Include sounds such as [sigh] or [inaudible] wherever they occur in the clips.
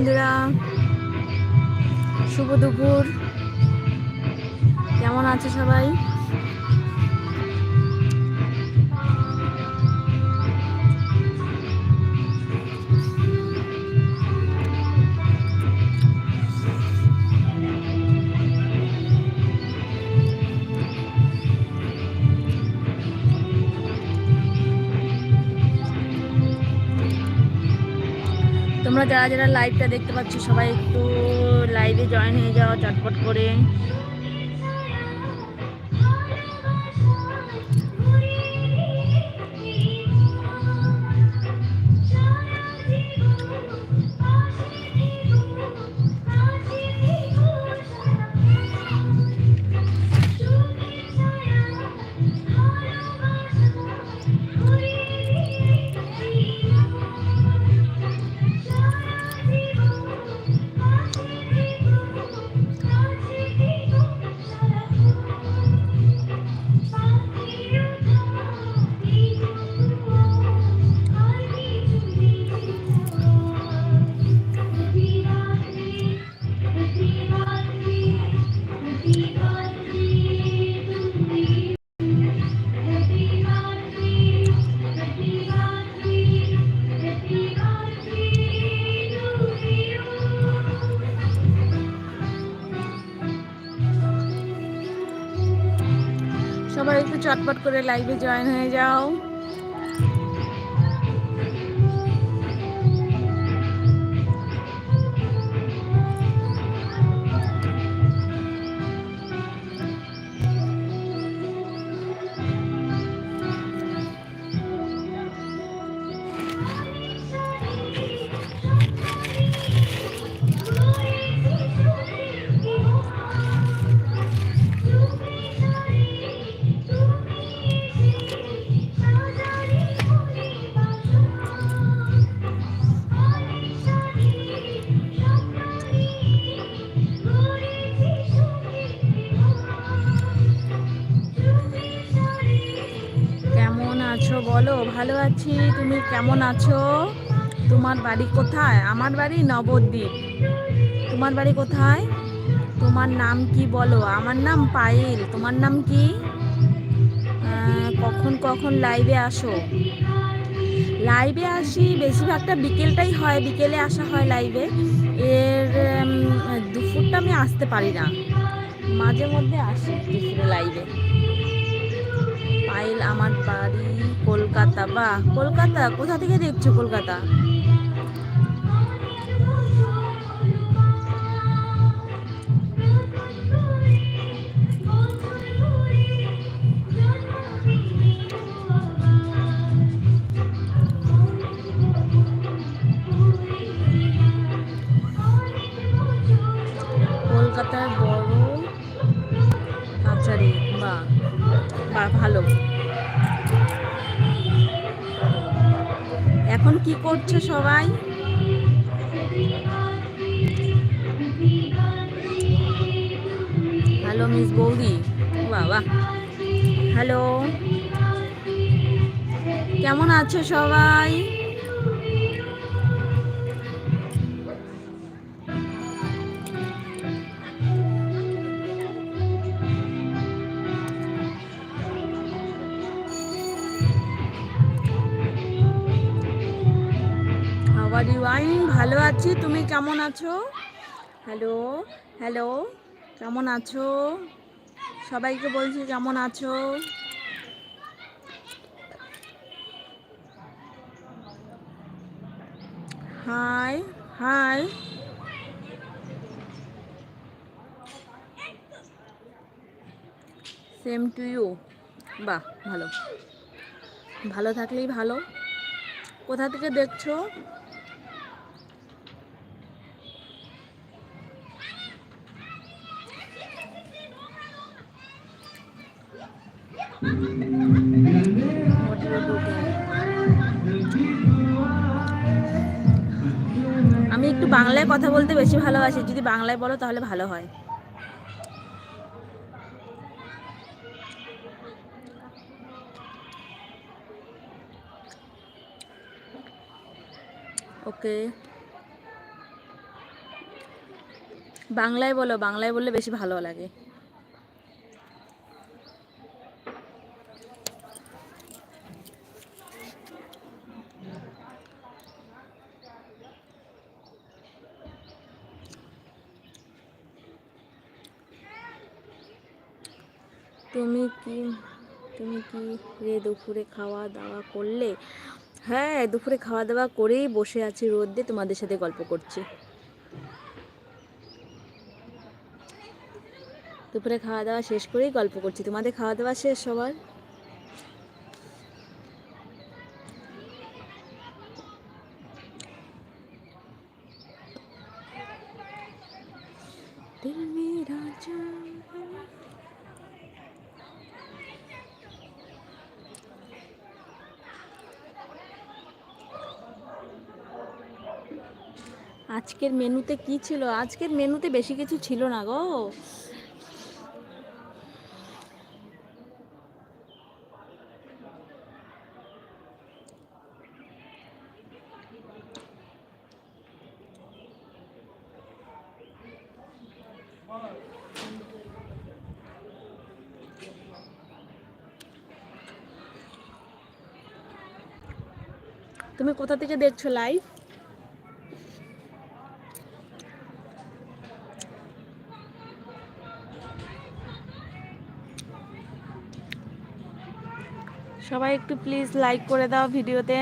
বন্ধুরা। শুভ দুপুর। কেমন আছে সবাই? তোমরা যারা যারা লাইভটা দেখতে পাচ্ছ সবাই একটু লাইভে জয়েন হয়ে যাও চটপট করে। করে লাইভে জয়েন হয়ে যাও। আছি। তুমি কেমন আছো? তোমার বাড়ি কোথায়? আমার বাড়ি নবদ্বীপ। তোমার বাড়ি কোথায়? তোমার নাম কি বলো? আমার নাম পায়েল। তোমার নাম কি? কখন কখন লাইভে আসো? লাইভে আসি বেশিরভাগটা বিকেলটাই হয়। বিকেলে আসা হয় লাইভে এর দুপুরটা আমি আসতে পারি না। মাঝে মধ্যে আসি দুপুরে লাইভে পাইল আমার বাড়ি কলকাতা। বা কলকাতা? কোথা থেকে দেখছ কলকাতা? করছ সবাই। হ্যালো মিস বৌদি বাবা। হ্যালো কেমন আছো সবাই? আমি ভালো আছি। তুমি কেমন আছো? হ্যালো হ্যালো কেমন আছো? সবাইকে বলছি কেমন আছো? Hi hi same to you বাহ, ভালো। ভালো থাকলেই ভালো। কোথা থেকে দেখছ? বাংলায় কথা বলতে বেশি ভালোবাসি, যদি বাংলায় বলো তাহলে ভালো হয়। ওকে। বাংলায় বলো, বাংলায় বললে বেশি ভালো লাগে। তুমি কি তুমি কি রে দুপুরে খাওয়া দাওয়া করলে? হ্যাঁ দুপুরে খাওয়া দাওয়া করেই বসে আছি রোদ দিয়ে তোমাদের সাথে গল্প করছি। দুপুরে খাওয়া দাওয়া শেষ করেই গল্প করছি। তোমাদের খাওয়া দাওয়া শেষ সবার? দিল মেরা আজকের মেনুতে কি ছিল? আজকের মেনুতে বেশি কিছু ছিল না গো। তুমি কোথা থেকে দেখছ লাইভ সবাই একটু প্লিজ লাইক করে দাও ভিডিওতে।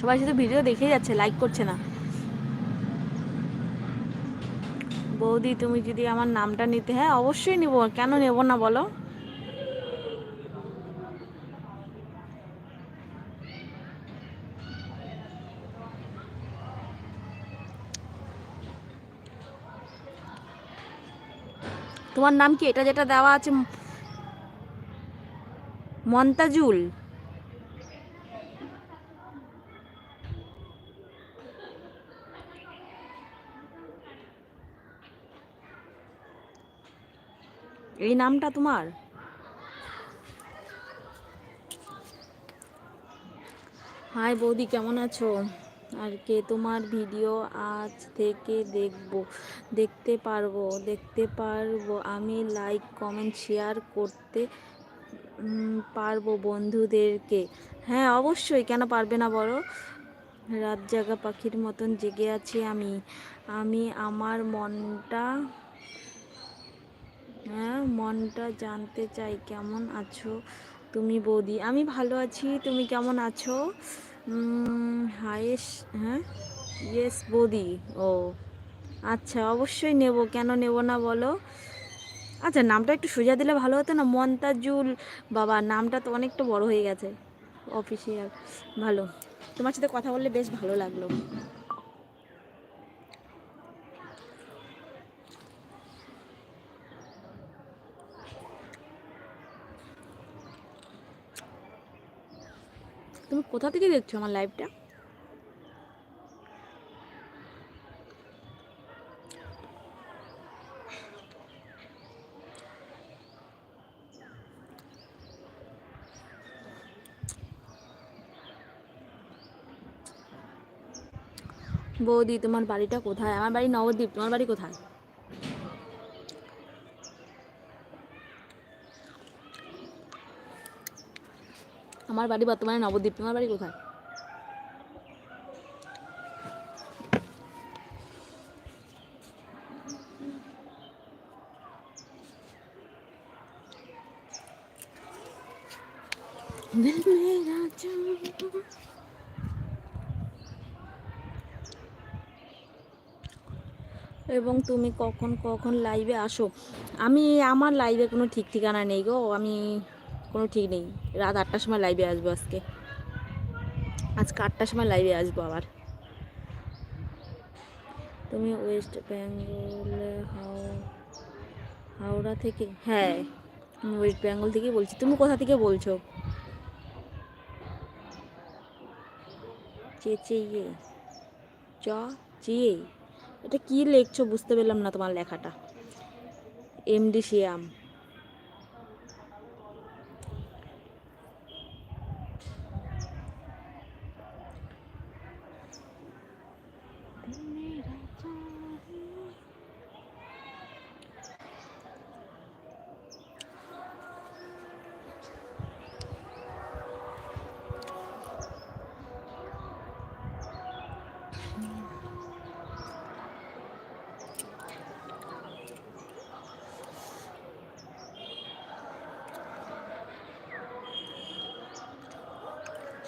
সবাই শুধু ভিডিও দেখেই যাচ্ছে লাইক করছে না। বৌদি, তুমি যদি আমার নামটা নিতে হ্যাঁ অবশ্যই নিব। কেন নেব না বলো? তোমার নাম কি? এটা যেটা দেওয়া আছে মন্তাজুল। এই নামটা তোমার? হাই বৌদি, কেমন আছো? আর কে তোমার ভিডিও আজ থেকে দেখব? দেখতে পারব দেখতে পারব। আমি লাইক কমেন্ট শেয়ার করতে পারব বন্ধুদেরকে। হ্যাঁ অবশ্যই। কেন পারবে না বলো? রাত জাগা পাখির মতন জেগে আছি আমি। আমি, আমার মনটা হ্যাঁ মনটা জানতে চাই কেমন আছো তুমি বৌদি? আমি ভালো আছি, তুমি কেমন আছো? হায়েস হ্যাঁ ইয়েস বৌদি। ও আচ্ছা অবশ্যই নেব। কেন নেব না বলো? আচ্ছা নামটা একটু সোজা দিলে ভালো হতো না? মন্তাজুল বাবা, নামটা তো অনেকটা বড় হয়ে গেছে অফিসিয়াল ভালো। তোমার সাথে কথা বললে বেশ ভালো লাগল। তুমি কোথা থেকে দেখছ আমার লাইভটা বৌদি তোমার বাড়িটা কোথায় আমার বাড়ি নবদ্বীপ তোমার বাড়ি কোথায় আমার বাড়ি বর্তমানে নবদ্বীপ তোমার বাড়ি কোথায় [laughs] दिल मेरा जान এবং তুমি কখন কখন লাইভে আসো? আমি, আমার লাইভে কোনো ঠিক ঠিকানা নেই গো। আমি কোনো ঠিক নেই। রাত আটটার সময় লাইভে আসব আজকে। আজকে আটটার সময় লাইভে আসব আবার। তুমি ওয়েস্ট বেঙ্গল হাও, হাওড়া থেকে হ্যাঁ আমি ওয়েস্ট বেঙ্গল থেকে বলছি। তুমি কোথা থেকে বলছো? চেঁচিয়ে, চ চিয়ে এটা কি লিখছো বুঝতে পেলাম না তোমার লেখাটা। এমডি শিয়াম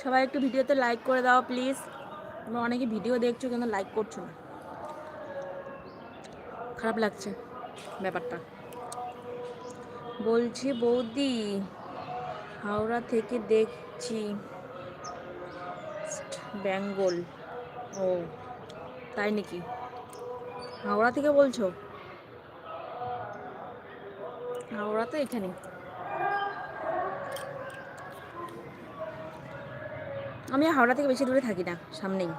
সবাই একটু ভিডিওতে লাইক করে দাও প্লিজ তোমরা অনেকে ভিডিও দেখছ কিন্তু লাইক করছ না। খারাপ লাগছে ব্যাপারটা। বলছি বৌদি, হাওড়া থেকে দেখছি বেঙ্গল ও, তাই নাকি? হাওড়া থেকে বলছো? হাওড়া তো এখানে আমি হাওড়া থেকে বেশি দূরে থাকি না সামনেই।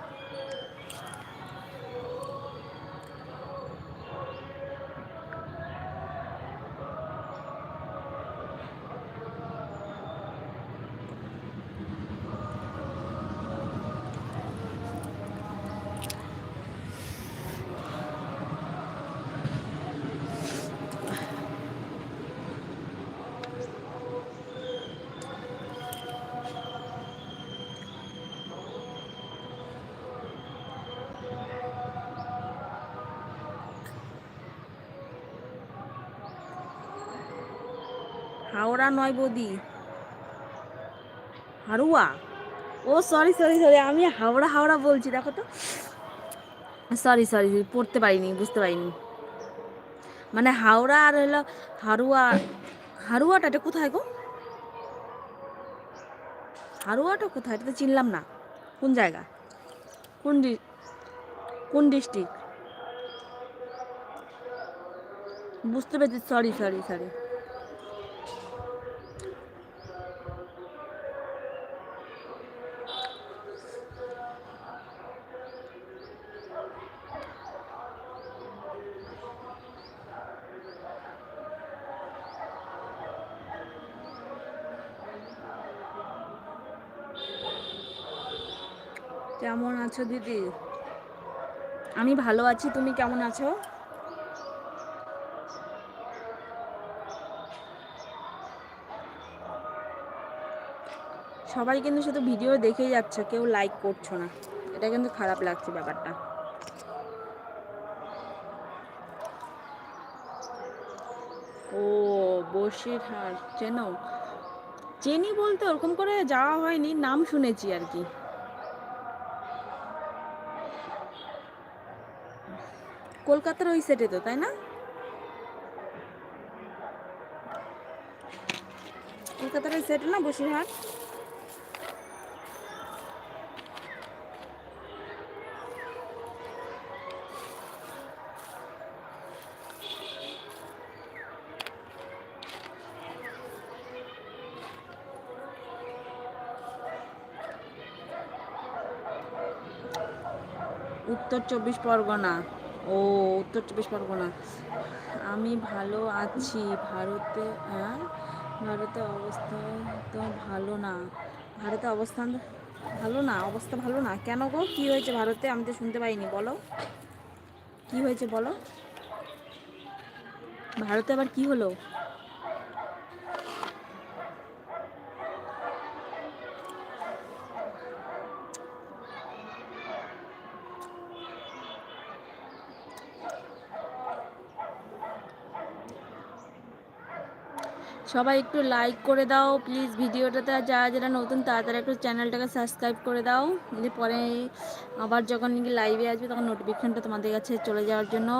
হাওড়া নয় বৌদি। হারুয়া? ও সরি সরি সরি আমি হাওড়া হাওড়া বলছি, দেখো তো। সরি সরি পড়তে পারিনি, বুঝতে পারিনি। মানে হাওড়া আর হলো হারুয়া, হারুয়াটা এটা কোথায় গো? হারুয়াটা কোথায়? এটা তো চিনলাম না। কোন জায়গা? কোন কোন ডিস্ট্রিক্ট? বুঝতে পেরেছি সরি সরি সরি কেমন আছো দিদি? আমি ভালো আছি, তুমি কেমন আছো? সবাই কিন্তু শুধু ভিডিও দেখেই যাচ্ছে, কেউ লাইক করছ না। এটা কিন্তু খারাপ লাগছে ব্যাপারটা। ও বসিরহাট চেনো? চেনি বলতে ওরকম করে যাওয়া হয়নি, নাম শুনেছি আর কি। কলকাতার ওই সেটে তো তাই না? কলকাতার ওই সেটে না বসিরহাট? উত্তর চব্বিশ পরগনা। ও, উত্তর চব্বিশ পরগনা। আমি ভালো আছি। ভারতে হ্যাঁ? ভারতে অবস্থা তো ভালো না। ভারতে অবস্থান ভালো না? অবস্থা ভালো না? কেন গো? কী হয়েছে ভারতে? আমি তো শুনতে পাইনি, বলো। কি হয়েছে, বলো। ভারতে আবার কি হলো? সবাই একটু লাইক করে দাও প্লিজ ভিডিওটাতে যারা যারা নতুন তাড়াতাড়ি একটু চ্যানেলটাকে সাবস্ক্রাইব করে দাও। যদি পরে আবার যখন নাকি লাইভে আসবে তখন নোটিফিকেশনটা তোমাদের কাছে চলে যাওয়ার জন্য।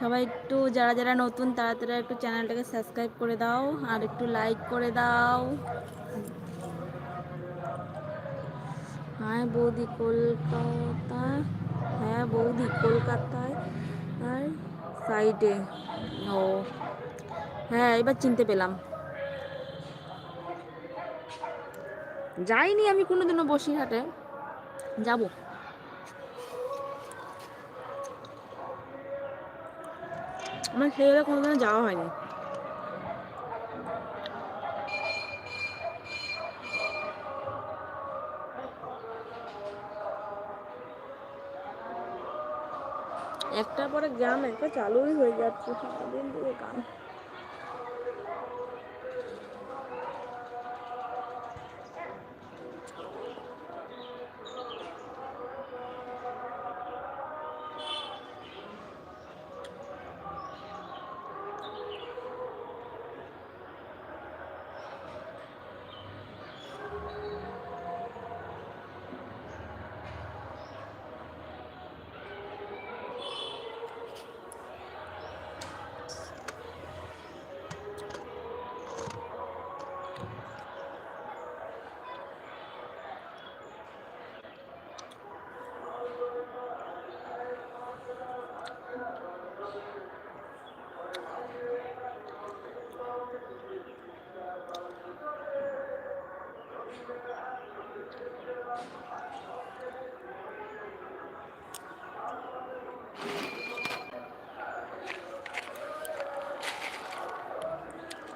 সবাই একটু যারা যারা নতুন তাড়াতাড়ি একটু চ্যানেলটাকে সাবস্ক্রাইব করে দাও আর একটু লাইক করে দাও। হ্যাঁ বৌদি কলকাতা হ্যাঁ বৌদি কলকাতায় আর সাইডে ও। হ্যাঁ এবার চিনতে পেলাম। যাইনি আমি কোনোদিনও বসিরহাটে। যাব। আমার সেই জায়গায় কোনোদিনও যাওয়া হয়নি। একটার পরে গ্রাম একটা চালুই হয়ে যাচ্ছে। সারাদিন ধরে গান।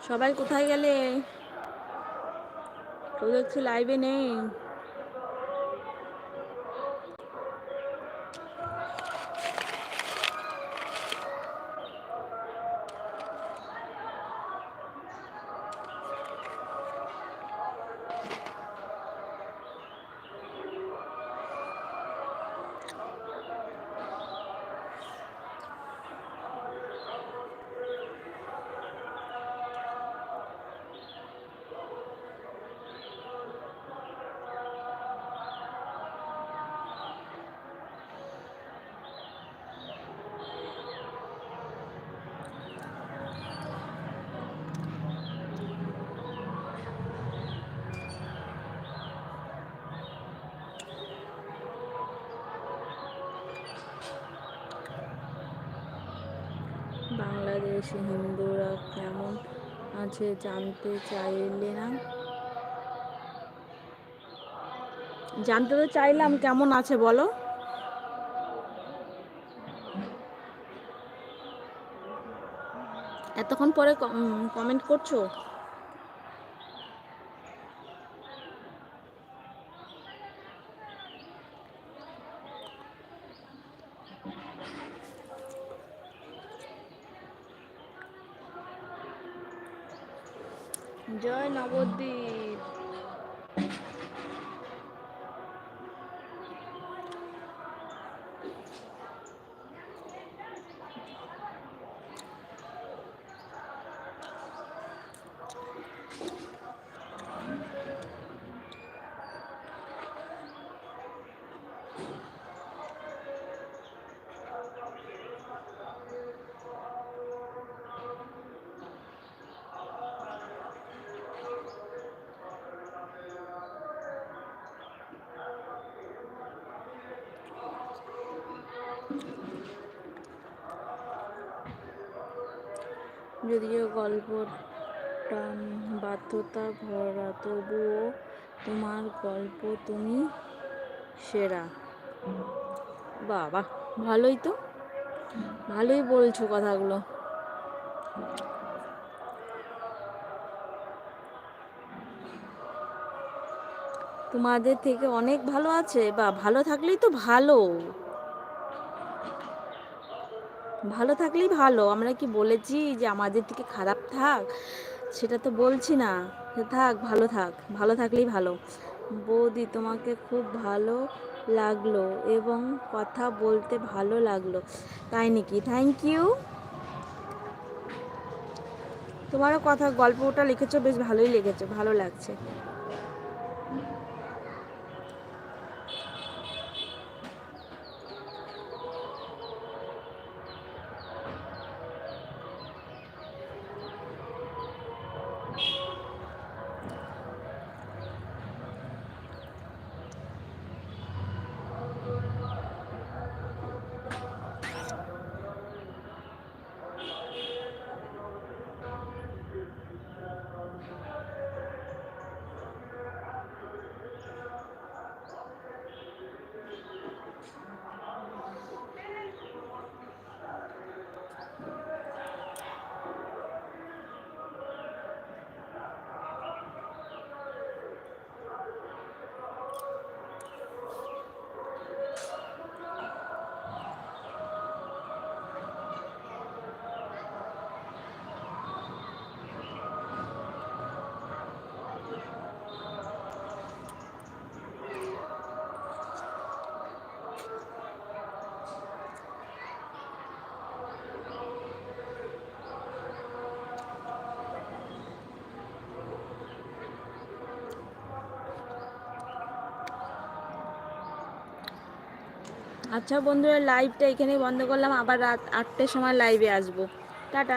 সবাই কোথায় গেলে? তো দেখছি লাইভে নেই। বাংলাদেশি হিন্দুরা কেমন আছে জানতে চাইলে না? জানতে তো চাইলাম, কেমন আছে বলো? এতক্ষণ পরে কমেন্ট করছ? জয় নবদ্বীপ যদিও গল্পটা বাধ্যতা ভরা, তবুও তোমার গল্প তুমি সেরা। বাবা, ভালোই তো। ভালোই বলছো কথাগুলো। তোমাদের থেকে অনেক ভালো আছে। বা, ভালো থাকলেই তো ভালো। ভালো থাকলেই ভালো। আমরা কি বলেছি যে আমাদের থেকে খারাপ থাক? সেটা তো বলছি না। থাক, ভালো থাক। ভালো থাকলেই ভালো। বৌদি, তোমাকে খুব ভালো লাগল এবং কথা বলতে ভালো লাগল। তাই নাকি? থ্যাংক ইউ তোমারও কথা, গল্পটা লিখেছো, বেশ ভালোই লেগেছে, ভালো লাগছে। আচ্ছা বন্ধুরা লাইভটা এখানেই বন্ধ করলাম। আবার রাত আটটার সময় লাইভে আসব। টাটা।